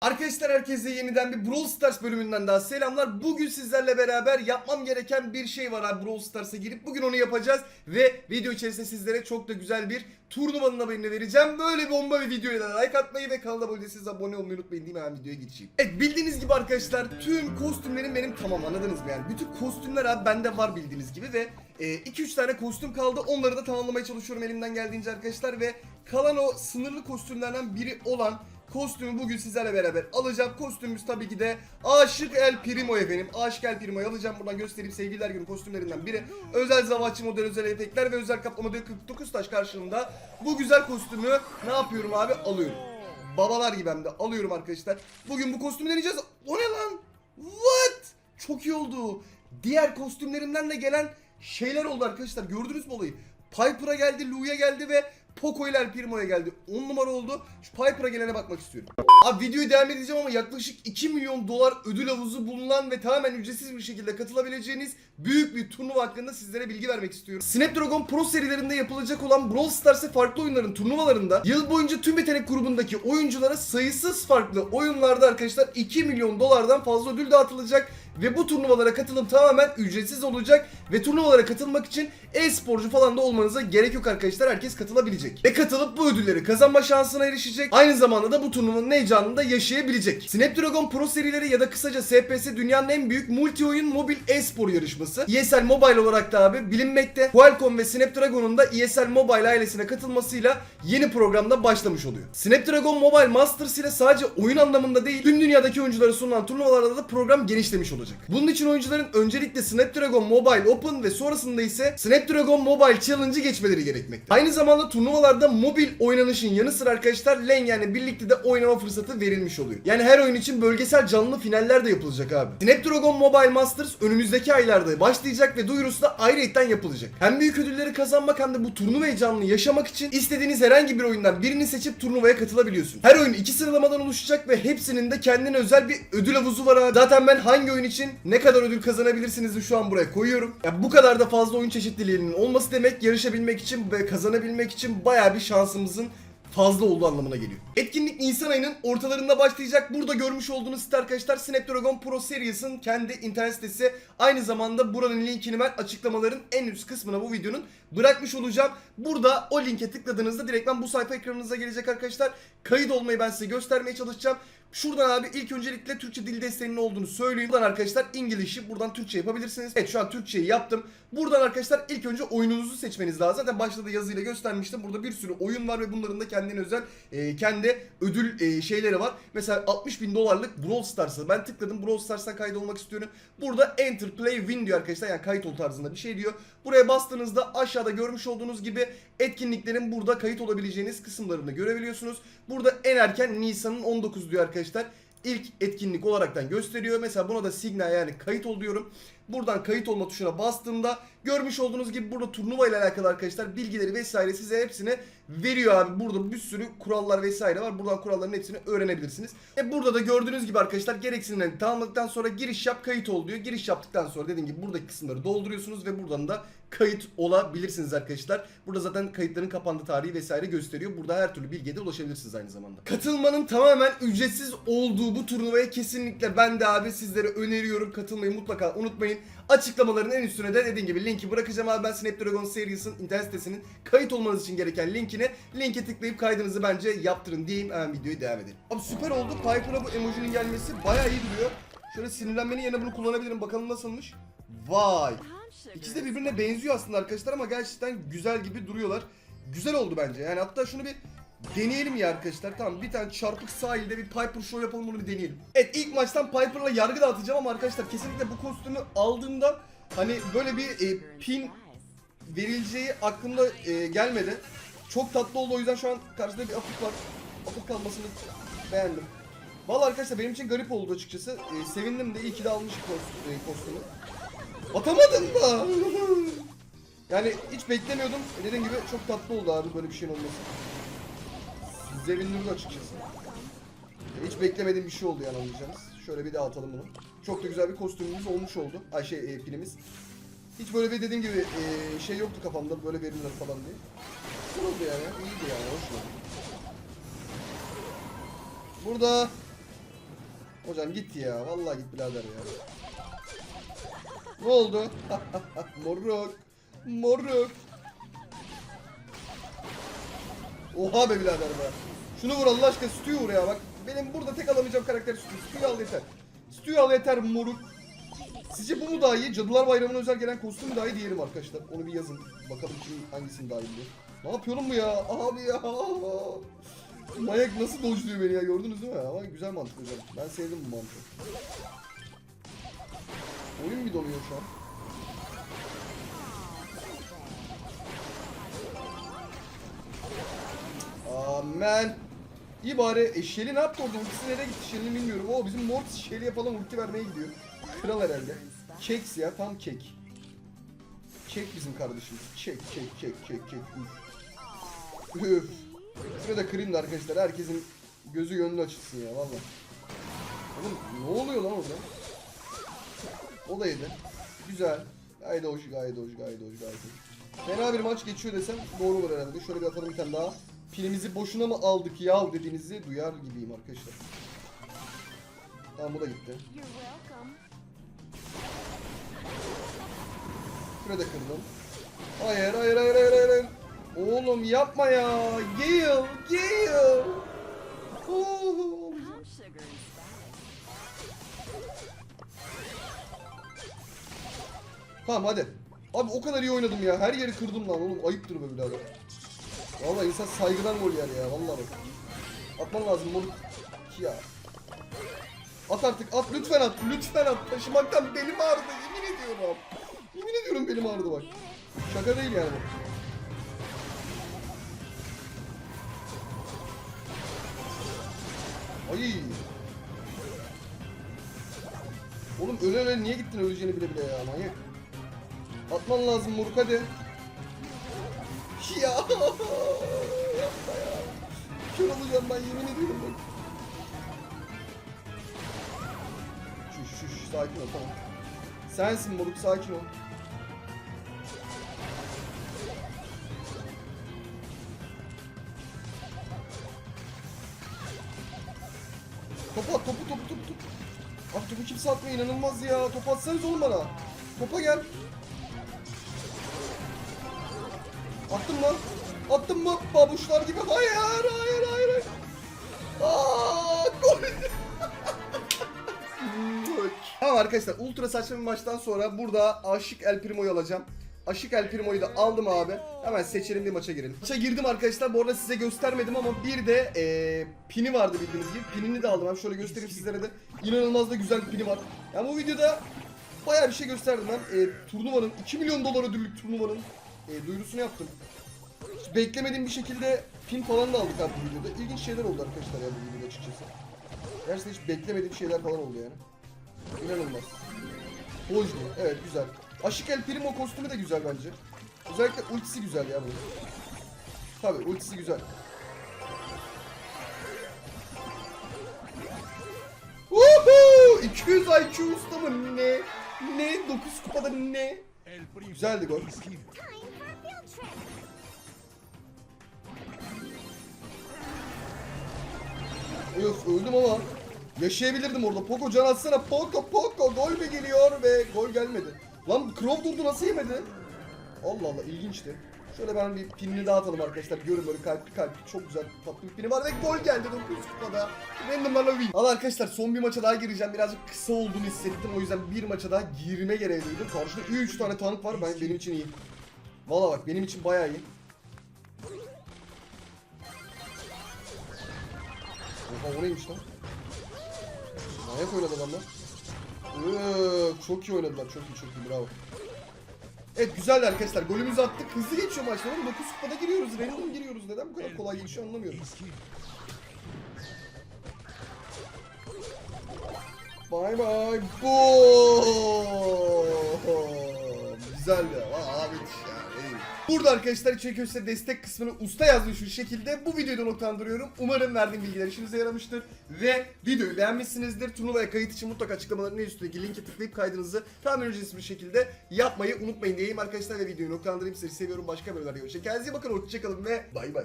Arkadaşlar herkese yeniden bir Brawl Stars bölümünden daha selamlar. Bugün sizlerle beraber yapmam gereken bir şey var abi Brawl Stars'a girip bugün onu yapacağız. Ve video içerisinde sizlere çok da güzel bir turnuvanın haberini vereceğim. Böyle bomba bir videoya da like atmayı ve kanala abone değilseniz abone olmayı unutmayın değil mi? Hemen videoya geçeyim. Evet bildiğiniz gibi arkadaşlar tüm kostümlerim benim tamam anladınız mı yani? Bütün kostümler abi bende var bildiğiniz gibi ve 2-3 tane kostüm kaldı. Onları da tamamlamaya çalışıyorum elimden geldiğince arkadaşlar ve kalan o sınırlı kostümlerden biri olan Kostümü bugün sizlerle beraber alacağım. Kostümümüz tabii ki de Aşık El Primo efendim. Aşık El Primo'yu alacağım. Buradan göstereyim sevgililer günü kostümlerinden biri. Özel zavaççı model, özel efektler ve özel kaplama model 49 taş karşılığında bu güzel kostümü ne yapıyorum abi? Alıyorum. Babalar gibi hem de alıyorum arkadaşlar. Bugün bu kostümü deneyeceğiz. O ne lan? What? Çok iyi oldu. Diğer kostümlerimden de gelen şeyler oldu arkadaşlar. Gördünüz mü olayı? Piper'a geldi, Lu'ya geldi ve Poco ile Primo'ya geldi. 10 numara oldu. Şu Piper'a gelene bakmak istiyorum. Abi videoyu devam edeceğim ama yaklaşık 2 milyon dolar ödül havuzu bulunan ve tamamen ücretsiz bir şekilde katılabileceğiniz büyük bir turnuva hakkında sizlere bilgi vermek istiyorum. Snapdragon Pro serilerinde yapılacak olan Brawl Stars ve farklı oyunların turnuvalarında yıl boyunca tüm yetenek grubundaki oyunculara sayısız farklı oyunlarda arkadaşlar 2 milyon dolardan fazla ödül dağıtılacak ve bu turnuvalara katılım tamamen ücretsiz olacak ve turnuvalara katılmak için e-sporcu falan da olmanıza gerek yok arkadaşlar. Herkes katılabilecek. Ve katılıp bu ödülleri kazanma şansına erişecek. Aynı zamanda da bu turnuvanın heyecanını da yaşayabilecek. Snapdragon Pro serileri ya da kısaca SPS dünyanın en büyük multi oyun mobil e-spor yarışması. ESL Mobile olarak da abi bilinmekte. Qualcomm ve Snapdragon'un da ESL Mobile ailesine katılmasıyla yeni programda başlamış oluyor. Snapdragon Mobile Masters ile sadece oyun anlamında değil, tüm dünyadaki oyunculara sunulan turnuvalarda da program genişlemiş olacak. Bunun için oyuncuların öncelikle Snapdragon Mobile Open ve sonrasında ise Snapdragon Mobile Challenge'ı geçmeleri gerekmekte. Aynı zamanda turnuvalarda mobil oynanışın yanı sıra arkadaşlar LAN yani birlikte de oynama fırsatı verilmiş oluyor. Yani her oyun için bölgesel canlı finaller de yapılacak abi. Snapdragon Mobile Masters önümüzdeki aylarda başlayacak ve duyurusu da ayrıyetten yapılacak. Hem büyük ödülleri kazanmak hem de bu turnuva heyecanını yaşamak için istediğiniz herhangi bir oyundan birini seçip turnuvaya katılabiliyorsunuz. Her oyun iki sıralamadan oluşacak ve hepsinin de kendine özel bir ödül havuzu var abi. Zaten ben hangi oyun için ne kadar ödül kazanabilirsiniz şu an buraya koyuyorum. Ya bu kadar da fazla oyun çeşitliliğinin olması demek yarışabilmek için ve kazanabilmek için bayağı bir şansımızın fazla olduğu anlamına geliyor. Etkinlik Nisan ayının ortalarında başlayacak. Burada görmüş olduğunuz site arkadaşlar Snapdragon Pro Series'in kendi internet sitesi. Aynı zamanda buranın linkini ben açıklamaların en üst kısmına bu videonun bırakmış olacağım. Burada o linke tıkladığınızda direktmen bu sayfa ekranınıza gelecek arkadaşlar. Kayıt olmayı ben size göstermeye çalışacağım. Şuradan abi ilk öncelikle Türkçe dil desteğinin olduğunu söyleyeyim. Buradan arkadaşlar İngiliz'i buradan Türkçe yapabilirsiniz. Evet şu an Türkçeyi yaptım. Buradan arkadaşlar ilk önce oyununuzu seçmeniz lazım. Zaten başta da yazıyla göstermiştim. Burada bir sürü oyun var ve bunların da kendine özel e, kendi ödül e, şeyleri var. Mesela 60 bin dolarlık Brawl Stars'a ben tıkladım. Brawl Stars'a kaydolmak istiyorum. Burada Enter Play Win diyor arkadaşlar. Yani kayıt ol tarzında bir şey diyor. Buraya bastığınızda aşağıda görmüş olduğunuz gibi etkinliklerin burada kayıt olabileceğiniz kısımlarını görebiliyorsunuz. Burada en erken Nisan'ın 19 diyor arkadaşlar ilk etkinlik olaraktan gösteriyor. Mesela buna da Signal yani kayıt ol diyorum. Buradan kayıt olma tuşuna bastığımda görmüş olduğunuz gibi burada turnuva ile alakalı arkadaşlar bilgileri vesaire size hepsini veriyor abi. Burada bir sürü kurallar vesaire var. Buradan kuralların hepsini öğrenebilirsiniz. E burada da gördüğünüz gibi arkadaşlar gereksinimlerini tamamladıktan sonra giriş yap kayıt ol diyor. Giriş yaptıktan sonra dediğim gibi buradaki kısımları dolduruyorsunuz ve buradan da kayıt olabilirsiniz arkadaşlar. Burada zaten kayıtların kapandığı tarihi vesaire gösteriyor. Burada her türlü bilgiye de ulaşabilirsiniz aynı zamanda. Katılmanın tamamen ücretsiz olduğu bu turnuvaya kesinlikle ben de abi sizlere öneriyorum. Katılmayı mutlaka unutmayın. Açıklamaların en üstüne de dediğim gibi linki bırakacağım abi ben Snapdragon Series'in internet sitesinin kayıt olmanız için gereken linkini linke tıklayıp kaydınızı bence yaptırın diyeyim hemen videoyu devam edelim. Abi süper oldu. Piper'a bu emojinin gelmesi bayağı iyi duruyor. Şöyle sinirlenmenin yerine bunu kullanabilirim. Bakalım nasılmış. Vay. İkisi de birbirine benziyor aslında arkadaşlar ama gerçekten güzel gibi duruyorlar. Güzel oldu bence. Yani hatta şunu bir deneyelim ya arkadaşlar. Tamam bir tane çarpık sahilde bir Piper show yapalım bunu bir deneyelim. Evet ilk maçtan Piper'la yargı dağıtacağım ama arkadaşlar kesinlikle bu kostümü aldığımda hani böyle bir e, pin verileceği aklımda e, gelmedi. Çok tatlı oldu o yüzden şu an karşıda bir afık var. Afık kalmasını beğendim. Vallahi arkadaşlar benim için garip oldu açıkçası. E, sevindim de iyi ki de almış kost- e, kostümü. Atamadın mı? yani hiç beklemiyordum. Dediğim gibi çok tatlı oldu abi böyle bir şeyin olması. Sevindirdi açıkçası. Hiç beklemediğim bir şey oldu yani anlayacağınız. Şöyle bir daha atalım bunu. Çok da güzel bir kostümümüz olmuş oldu. Ay şey e, pilimiz. Hiç böyle bir dediğim gibi e, şey yoktu kafamda böyle verilir falan diye. Güzel oldu yani. İyiydi yani. Hoş oldu. Burada Hocam git ya. Vallahi git birader ya. Ne oldu? moruk. Moruk. Oha be birader be. Şunu vur Allah aşkına Stu'yu vur ya bak. Benim burada tek alamayacağım karakter Stu. Stu'yu al yeter. Stu'yu al yeter moruk. Sizce bu mu daha iyi? Cadılar Bayramı'na özel gelen kostüm daha iyi diyelim arkadaşlar. Onu bir yazın. Bakalım kim hangisini daha iyi. Ne yapıyorum bu ya? Abi ya. Manyak nasıl dojluyor beni ya gördünüz değil mi? Ama güzel mantık hocam. Ben sevdim bu mantığı. Oyun bir donuyor şu an. Amen. İyi bari e, Shelly ne yaptı orada? Ultisi nereye gitti? Shelly'ni bilmiyorum. O bizim Mortis Shelly'e falan ulti vermeye gidiyor. Kral herhalde. Keks ya tam kek. Kek bizim kardeşimiz. Kek kek kek kek kek. Üf. Üf. Şurada da kırayım da arkadaşlar. Herkesin gözü gönlü açılsın ya valla. Oğlum ne oluyor lan orada? O da yedi. Güzel. Gayet hoş, gayet hoş, gayet hoş, gayet hoş. Fena bir maç geçiyor desem doğru olur herhalde. Şöyle bir atalım bir tane daha. Pilimizi boşuna mı aldık ya dediğinizi duyar gibiyim arkadaşlar. Tamam bu da gitti. Şurada kırdım. Hayır, hayır, hayır, hayır, hayır. Oğlum yapma ya. Gale, Gale. Oh. Tamam hadi. Abi o kadar iyi oynadım ya. Her yeri kırdım lan oğlum. Ayıptır be birader. Vallahi insan saygıdan gol yer ya. Vallahi. Atman lazım moruk. Ya. At artık at lütfen at. Lütfen at. Taşımaktan belim ağrıdı. Yemin ediyorum. Yemin ediyorum belim ağrıdı bak. Şaka değil yani. Ay. Oğlum öyle öyle niye gittin öleceğini bile bile ya manyak. Atman lazım moruk hadi. Yapma ya. Kör olacağım ben yemin ediyorum bak. Şuş şuş sakin ol tamam. Sensin moruk sakin ol. Topu at topu topu topu topu. Abi topu kimse atmıyor inanılmaz ya. Topu atsanız oğlum bana. Topa gel. Attım lan. Attım mı? Babuşlar gibi. Hayır hayır hayır hayır. Aa, gol. tamam arkadaşlar ultra saçma bir maçtan sonra burada Aşık El Primo'yu alacağım. Aşık El Primo'yu da aldım abi. Hemen seçelim bir maça girelim. Maça girdim arkadaşlar. Bu arada size göstermedim ama bir de eee, pini vardı bildiğiniz gibi. Pinini de aldım. Hem şöyle göstereyim sizlere de. İnanılmaz da güzel bir pini var. Yani bu videoda bayağı bir şey gösterdim ben. Eee, turnuvanın 2 milyon dolar ödüllük turnuvanın eee, duyurusunu yaptım. Hiç beklemediğim bir şekilde pin falan da aldık abi bu videoda. İlginç şeyler oldu arkadaşlar ya bu videoda açıkçası. Gerçekten hiç beklemediğim şeyler falan oldu yani. İnanılmaz. Mu? Evet güzel. Aşık El Primo kostümü de güzel bence. Özellikle ultisi güzel ya bunun. Tabi ultisi güzel. Woohoo! 200 IQ usta mı? Ne? Ne? 9 kupada ne? Güzeldi gol. Öf öldüm ama yaşayabilirdim orada. Poco can atsana. Poco Poco gol mü geliyor ve gol gelmedi. Lan Crow durdu nasıl yemedi? Allah Allah ilginçti. Şöyle ben bir pinini dağıtalım arkadaşlar. Görün böyle kalpli kalpli çok güzel tatlı bir pini var ve gol geldi 9 kupada. Randomlarla win. Valla arkadaşlar son bir maça daha gireceğim. Birazcık kısa olduğunu hissettim. O yüzden bir maça daha girme gereği duydum. Karşıda 3 tane tank var. Ben, benim için iyi. Valla bak benim için bayağı iyi. Oha o neymiş lan? Manyak oynadı adamlar. Öf, çok iyi oynadılar. Çok iyi çok iyi bravo. Evet güzeldi arkadaşlar. Golümüzü attık. Hızlı geçiyor maçlar. Oğlum 9 kupada giriyoruz. Random giriyoruz. Neden bu kadar kolay geçiyor anlamıyorum. Bye bye. Boom. Güzeldi. Burada arkadaşlar içerik köşesi destek kısmını usta yazmış bir şekilde bu videoyu da noktalandırıyorum. Umarım verdiğim bilgiler işinize yaramıştır. Ve videoyu beğenmişsinizdir. Turnuvaya kayıt için mutlaka açıklamaların en üstündeki linke tıklayıp kaydınızı tamamen ücretsiz bir şekilde yapmayı unutmayın diyeyim arkadaşlar ve videoyu noktalandırayım. Sizleri seviyorum. Başka bölümlerde görüşürüz. Kendinize iyi bakın. Hoşçakalın ve bay bay.